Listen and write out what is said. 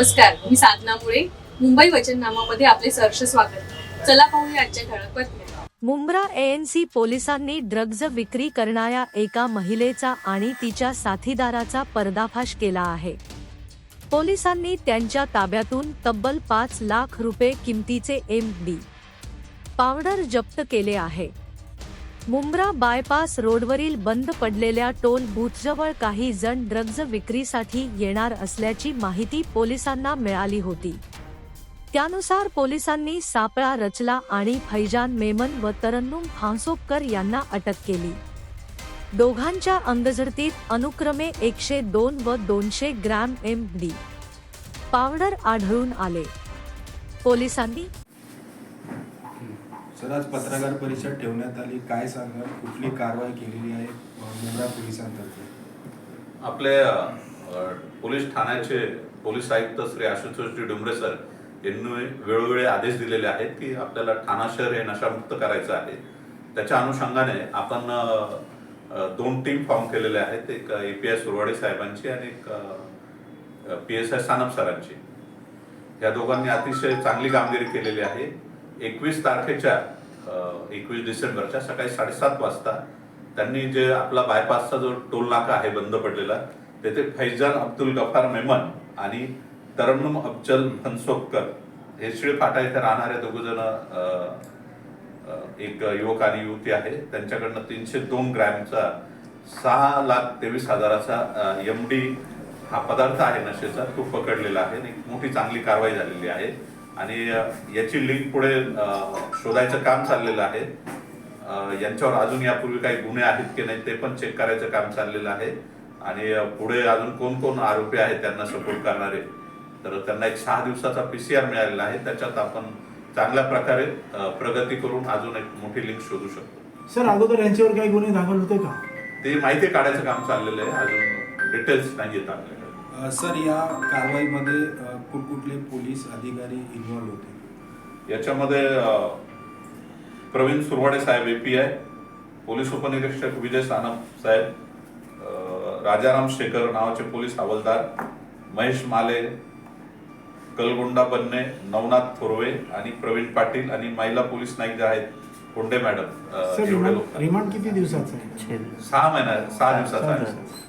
नमस्कार मी साधना मुळे. मुंबई वचननामामध्ये आपले सहर्ष स्वागत. चला पाहूया आजच्या ठळक बातम्या. मुंब्रा एएनसी पोलिसांनी ड्रग्ज विक्री करणाऱ्या एका महिलेचा आणि तिच्या साथीदाराचा पर्दाफाश केला आहे. पोलिसांनी त्यांच्या ताब्यातून तब्बल पाच लाख रुपये किमतीचे एम डी पावडर जप्त केले आहे. मुंब्रा बायपास रोडवरील बंद पडलेल्या टोल बूथजवळ काही जण ड्रग्ज विक्रीसाठी येणार असल्याची माहिती पोलिसांना मिळाली होती. त्यानुसार पोलिसांनी सापळा रचला आणि फैजान मेमन व तरन्नुम फांसोपकर यांना अटक केली. दोघांच्या अंगझडतीत अनुक्रमे एकशे दोन व दोनशे ग्रॅम एम डी पावडर आढळून आले. पोलिसांनी सर आज पत्रकार परिषद ठेवण्यात आली. काय सांगाल? कुठली कारवाई केलेली आहे मुंब्रा पोलिसांतर्फे? आपले पोलीस ठाण्याचे पोलीस आयुक्त श्री आशुतोषजी डुमरे सर यांनी वेळोवेळी आदेश दिलेले आहेत की आपल्याला ठाणा शहर हे नशामुक्त करायचं आहे. त्याच्या अनुषंगाने आपण दोन टीम फॉर्म केलेल्या आहेत. एक ए पी आय सुरवाडे साहेबांची आणि एक पी एस आय सानप सरांची. या दोघांनी अतिशय चांगली कामगिरी केलेली आहे. एकवीस तारखेच्या एकवीस डिसेंबरच्या सकाळी साडेसात वाजता त्यांनी जे आपला बायपासचा जो टोल नाका आहे बंद पडलेला तेथे फैजान अब्दुल गफार मेमन आणि तरन्नुम अफजल फनसोबकर हे शिळ फाटा इथे राहणारे दोघजण एक युवक आणि युवती आहे. त्यांच्याकडनं तीनशे दोन ग्रॅमचा सहा लाख तेवीस हजाराचा एम डी हा पदार्थ आहे नशेचा तो पकडलेला आहे आणि एक मोठी चांगली कारवाई झालेली आहे. आणि याची लिंक पुढे शोधायचं काम चाललेलं आहे. यांच्यावर अजून यापूर्वी काही गुन्हे आहेत की नाही ते पण चेक करायचं काम चाललेलं आहे. आणि पुढे अजून कोण कोण आरोपी आहेत त्यांना सपोर्ट करणारे. तर त्यांना एक सहा दिवसाचा पीसीआर मिळालेला आहे. त्याच्यात आपण चांगल्या प्रकारे प्रगती करून अजून एक मोठी लिंक शोधू शकतो. सर अगोदर यांच्यावर काही गुन्हे दाखल होते का? ते माहिती काढायचं काम चाललेलं आहे. अजून डिटेल्स नाही येत आपल्याकडे अ, सर या कारवाईमध्ये कुठकुठले पोलीस अधिकारी इन्व्हॉल्व होते? याच्यामध्ये प्रवीण सुरवाडे साहेब एपी आहे पोलीस उपनिरीक्षक विजय सानप साहेब राजाराम शेखर नावाचे पोलीस हवालदार महेश माले कलगोंडा बन्ने नवनाथ थोरवे आणि प्रवीण पाटील आणि महिला पोलीस नाईक जे आहेत कोंडे मॅडम रिमांड लोक. रिमांड किती दिवसाचा आहे? सहा महिना सहा दिवसाचा आहे.